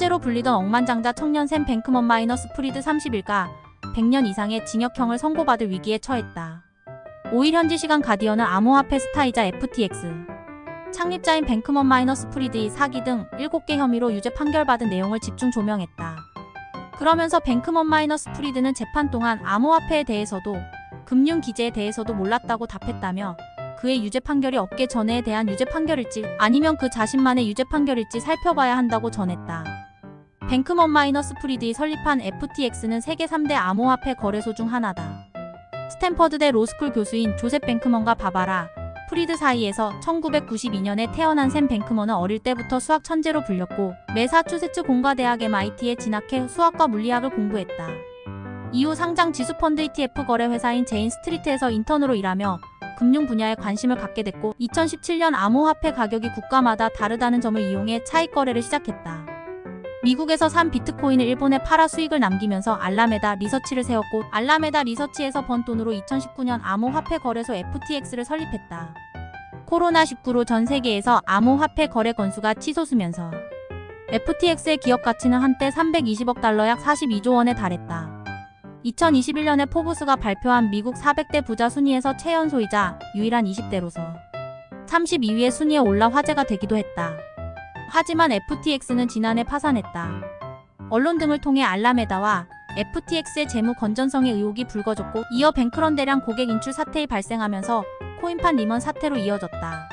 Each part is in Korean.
천재로 불리던 억만장자 청년 샘 뱅크먼 마이너스 프리드 30일가 100년 이상의 징역형을 선고받을 위기에 처했다. 5일 현지 시간 가디언은 암호화폐 스타이자 FTX 창립자인 뱅크먼 마이너스 프리드의 사기 등 7개 혐의로 유죄 판결받은 내용을 집중 조명했다. 그러면서 뱅크먼 마이너스 프리드는 재판 동안 암호화폐에 대해서도 금융 기재에 대해서도 몰랐다고 답했다며 그의 유죄 판결이 업계 전해에 대한 유죄 판결일지 아니면 그 자신만의 유죄 판결일지 살펴봐야 한다고 전했다. 뱅크먼 마이너스 프리드의 설립한 FTX는 세계 3대 암호화폐 거래소 중 하나다. 스탠퍼드대 로스쿨 교수인 조셉 뱅크먼과 바바라 프리드 사이에서 1992년에 태어난 샘 뱅크먼은 어릴 때부터 수학 천재로 불렸고 매사추세츠 공과대학 MIT에 진학해 수학과 물리학을 공부했다. 이후 상장 지수펀드 ETF 거래 회사인 제인 스트리트에서 인턴으로 일하며 금융 분야에 관심을 갖게 됐고 2017년 암호화폐 가격이 국가마다 다르다는 점을 이용해 차익 거래를 시작했다. 미국에서 산 비트코인을 일본에 팔아 수익을 남기면서 알라메다 리서치를 세웠고 알라메다 리서치에서 번 돈으로 2019년 암호화폐 거래소 FTX를 설립했다. 코로나19로 전 세계에서 암호화폐 거래 건수가 치솟으면서 FTX의 기업 가치는 한때 320억 달러 약 42조 원에 달했다. 2021년에 포브스가 발표한 미국 400대 부자 순위에서 최연소이자 유일한 20대로서 32위의 순위에 올라 화제가 되기도 했다. 하지만 FTX는 지난해 파산했다. 언론 등을 통해 알라메다와 FTX의 재무 건전성의 의혹이 불거졌고 이어 뱅크런 대량 고객 인출 사태이 발생하면서 코인판 리먼 사태로 이어졌다.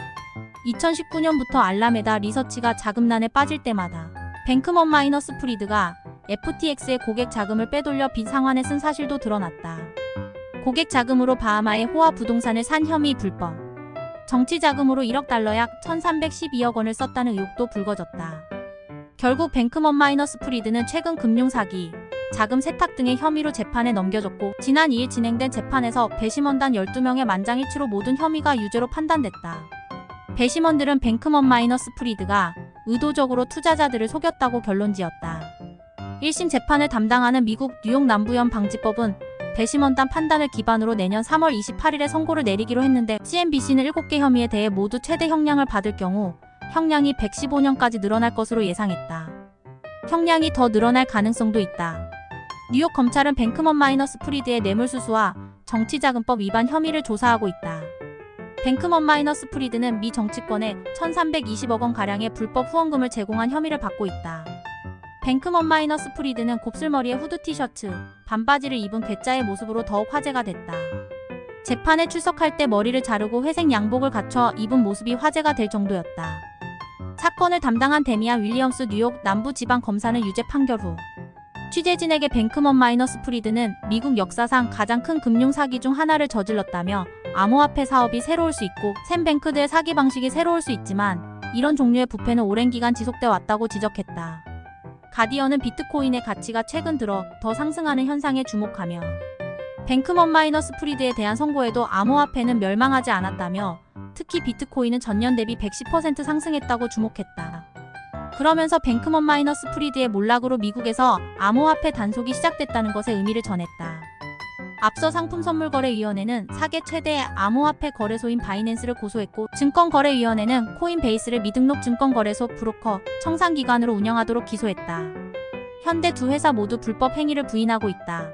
2019년부터 알라메다 리서치가 자금난에 빠질 때마다 뱅크먼 마이너스 프리드가 FTX의 고객 자금을 빼돌려 빚 상환에 쓴 사실도 드러났다. 고객 자금으로 바하마의 호화 부동산을 산 혐의 불법. 정치 자금으로 1억 달러 약 1312억 원을 썼다는 의혹도 불거졌다. 결국 뱅크먼 마이너스 프리드는 최근 금융 사기, 자금 세탁 등의 혐의로 재판에 넘겨졌고 지난 2일 진행된 재판에서 배심원단 12명의 만장일치로 모든 혐의가 유죄로 판단됐다. 배심원들은 뱅크먼 마이너스 프리드가 의도적으로 투자자들을 속였다고 결론 지었다. 1심 재판을 담당하는 미국 뉴욕 남부현 방지법은 배심원단 판단을 기반으로 내년 3월 28일에 선고를 내리기로 했는데 CNBC는 7개 혐의에 대해 모두 최대 형량을 받을 경우 형량이 115년까지 늘어날 것으로 예상했다. 형량이 더 늘어날 가능성도 있다. 뉴욕 검찰은 뱅크먼 마이너스 프리드의 뇌물수수와 정치자금법 위반 혐의를 조사하고 있다. 뱅크먼 마이너스 프리드는 미 정치권에 1320억 원 가량의 불법 후원금을 제공한 혐의를 받고 있다. 뱅크먼 마이너스 프리드는 곱슬머리에 후드 티셔츠, 반바지를 입은 괴짜의 모습으로 더욱 화제가 됐다. 재판에 출석할 때 머리를 자르고 회색 양복을 갖춰 입은 모습이 화제가 될 정도였다. 사건을 담당한 데미안 윌리엄스 뉴욕 남부지방 검사는 유죄 판결 후 취재진에게 뱅크먼 마이너스 프리드는 미국 역사상 가장 큰 금융 사기 중 하나를 저질렀다며 암호화폐 사업이 새로울 수 있고 샘 뱅크드의 사기 방식이 새로울 수 있지만 이런 종류의 부패는 오랜 기간 지속돼 왔다고 지적했다. 가디언은 비트코인의 가치가 최근 들어 더 상승하는 현상에 주목하며 뱅크먼 마이너스 프리드에 대한 선고에도 암호화폐는 멸망하지 않았다며 특히 비트코인은 전년 대비 110% 상승했다고 주목했다. 그러면서 뱅크먼 마이너스 프리드의 몰락으로 미국에서 암호화폐 단속이 시작됐다는 것에 의미를 전했다. 앞서 상품선물거래위원회는 사계 최대의 암호화폐 거래소인 바이낸스를 고소했고 증권거래위원회는 코인베이스를 미등록 증권거래소 브로커 청산기관으로 운영하도록 기소했다. 현대 두 회사 모두 불법 행위를 부인하고 있다.